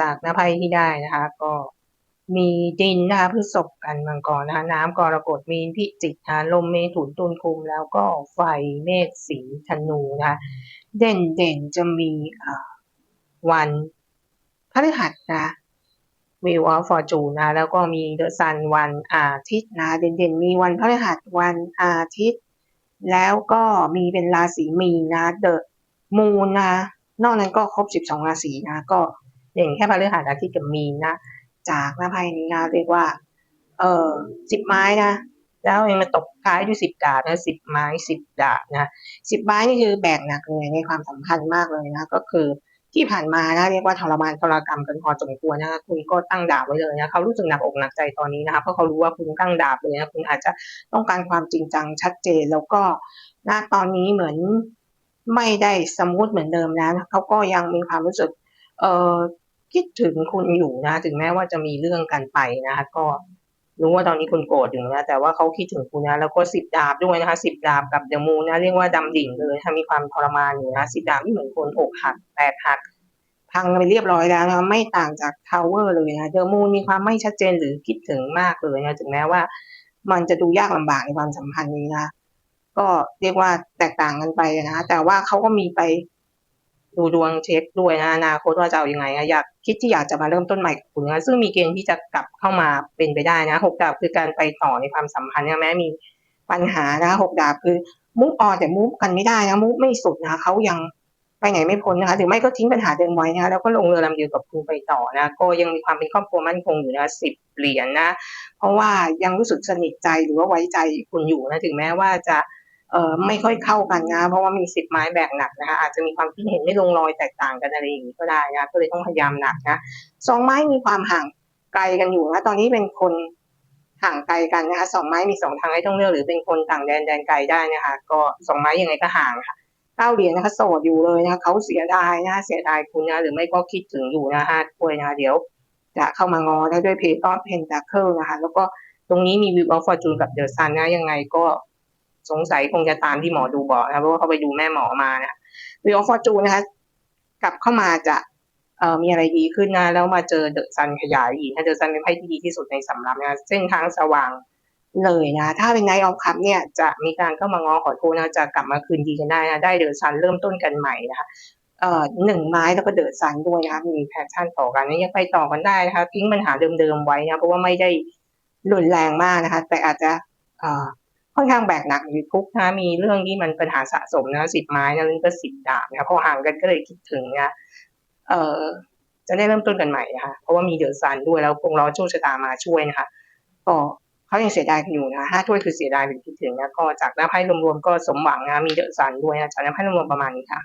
จากน้าไพ่ที่ได้นะคะ ก็มีดินนะคะพฤษภกันมังกรนะคะน้ำกรกฎมีนพิจิกนะลมเมถุนตุลคุม แล้วก็ไฟเมษสีธนูนะคะเด่นเด่นจะมีวันพฤหัสนะวิวออฟฟอร์จูนนะแล้วก็มีเดอะซันวันอาทิตย์นะเด่นเด่นมีวันพฤหัสวันอาทิตย์ แล้วก็มีเป็นราศีมีนะเดอะมูนนะนอกนั้นก็ครบสิบสองราศีนะก็ เด่นแค่พฤหัสอาทิตย์กับมีนนะจากน้าไพ่นี้นะเรียกว่า เออสิบไม้นะแล้วยังมาตกท้ายด้วยสิบดาบนะสิบไม้สิบดาบนะสิบไม้นี่คือแบกหนักเลยในความสัมพันธ์มากเลยนะ ก็คือที่ผ่านมานะเรียกว่าทรมานทรกรรมกันพอสมควรนะคะคุณก็ตั้งดาบไว้เลยนะเขารู้สึกหนักอกหนักใจตอนนี้นะคะเพราะเขารู้ว่าคุณตั้งดาบเลยนะคุณอาจจะต้องการความจริงจังชัดเจนแล้วก็ณตอนนี้เหมือนไม่ได้สมูทเหมือนเดิมนะเขาก็ยังมีความรู้สึกเออ คิดถึงคุณอยู่นะถึงแม้ว่าจะมีเรื่องกันไปนะคะก็รู้ว่าตอนนี้คุณโกรธอยู่นะ แต่ว่าเขาคิดถึงคุณนะ แล้วก็สิบดาบด้วยนะคะสิบดาบกับเดมูนะ เรียกว่าดำดิ่งเลยถ้ามีความทรมานอยู่นะสิบดาบที่เหมือนคนอกหักแตกหัก พังไปเรียบร้อยแล้วนะไม่ต่างจากทาวเวอร์เลยนะเดอะมูนมีความไม่ชัดเจนหรือคิดถึงมากเลยนะถึงแม้ว่า มันจะดูยากลำบากในความสัมพันธ์นี้นะก็เรียกว่าแตกต่างกันไปนะ แต่ว่าเขาก็มีไป ดูดวงเช็คด้วยนะอนาคตว่าจะเอาอยังไงนะอยากคิดที่อยากจะมาเริ่มต้นใหม่กับคุณนะซึ่งมีเกณฑ์ที่จะกลับเข้ามาเป็นไปได้นะหกดาบคือการไปต่อในความสัมพันธ์นะแม้มีปัญหานะหกดาบคือมุกออนแต่มุกกันไม่ได้นะมุกไม่สุดนะเขายังไปไหนไม่พ้นนะคะหรือไม่ก็ทิ้งปัญหาเดิมไว้นะคะแล้วก็ลงเรือลำเดียวกับคุณไปต่อนะก็ยังมีความเป็นครอบครัวมั่นคงอยู่นะสิบเหรียญนะเพราะว่ายังรู้สึกสนิทใจหรือว่าไว้ใจคุณอยู่นะถึงแม้ว่าจะ ไม่ค่อยเข้ากันนะ เพราะว่ามีสิบไม้แบกหนักนะคะ อาจจะมีความคิดเห็นไม่ลงรอยแตกต่างกันอะไรอย่างนี้ก็ได้นะก็เลยต้องพยายามหนักนะสองไม้มีความห่างไกลกันอยู่นะตอนนี้เป็นคนห่างไกลกันนะคะสองไม้มีสองทางให้ต้องเลือกหรือเป็นคนต่างแดนแดนไกลได้นะคะ ก็สองไม้ยังไงก็ห่างค่ะเก้าเหรียญนะคะโสดอยู่เลยนะเขาเสียดายนะเสียดายคุณนะหรือไม่ก็คิดถึงอยู่นะห้าถ้วยนะคะเดี๋ยว จะเข้ามางอได้ด้วยเพย์ออฟเพนตาเคิลนะคะ แล้วก็ตรงนี้มีวิวออฟฟอร์จูนกับเดอะซันนะยังไงก็ สงสัยคงจะตามที่หมอดูบอกนะเพราะว่าเขาไปดูแม่หมอมานะวิวออฟอร์จูนนะคะ กลับเข้ามาจะเอ่อมีอะไรดีขึ้นนะ แล้วมาเจอเดอะซันขยายอีกนะเดอะซันเป็นไพ่ที่ดีที่สุดในสำรับนะเส้นทางสว่างเลยนะ ถ้าเป็นไนออฟคัพเนี่ยจะมีการเข้ามางอขอโทษนะจะกลับมาคืนดีกันได้นะได้เดอะซันเริ่มต้นกันใหม่นะคะเอ่อหนึ่งไม้แล้วก็เดอะซันด้วยนะคะมีแพชชั่นต่อกันนะยังไปต่อกันได้นะคะทิ้งปัญหาเดิมๆไว้นะเพราะว่าไม่ได้รุนแรงมากนะคะ แต่อาจจะเอ่อ ค่อนข้างแบกหนักอยู่ทุกนะมีเรื่องที่มันปัญหาสะสมนะสิบไม้นะนี่ก็สิบดาบนะพอห่างกันก็เลยคิดถึงนะเอ่อจะได้เริ่มต้นกันใหม่นะคะเพราะว่ามีเดือดซันด้วยแล้วคงรอโชคชะตามาช่วยนะคะก็เขายังเสียดายอยู่นะห้าถ้วยคือเสียดายเป็นคิดถึงนะก็จากหน้าไพ่รวมๆก็สมหวังนะมีเดือดซันด้วยนะจากหน้าไพ่รวมๆประมาณนี้ค่ะ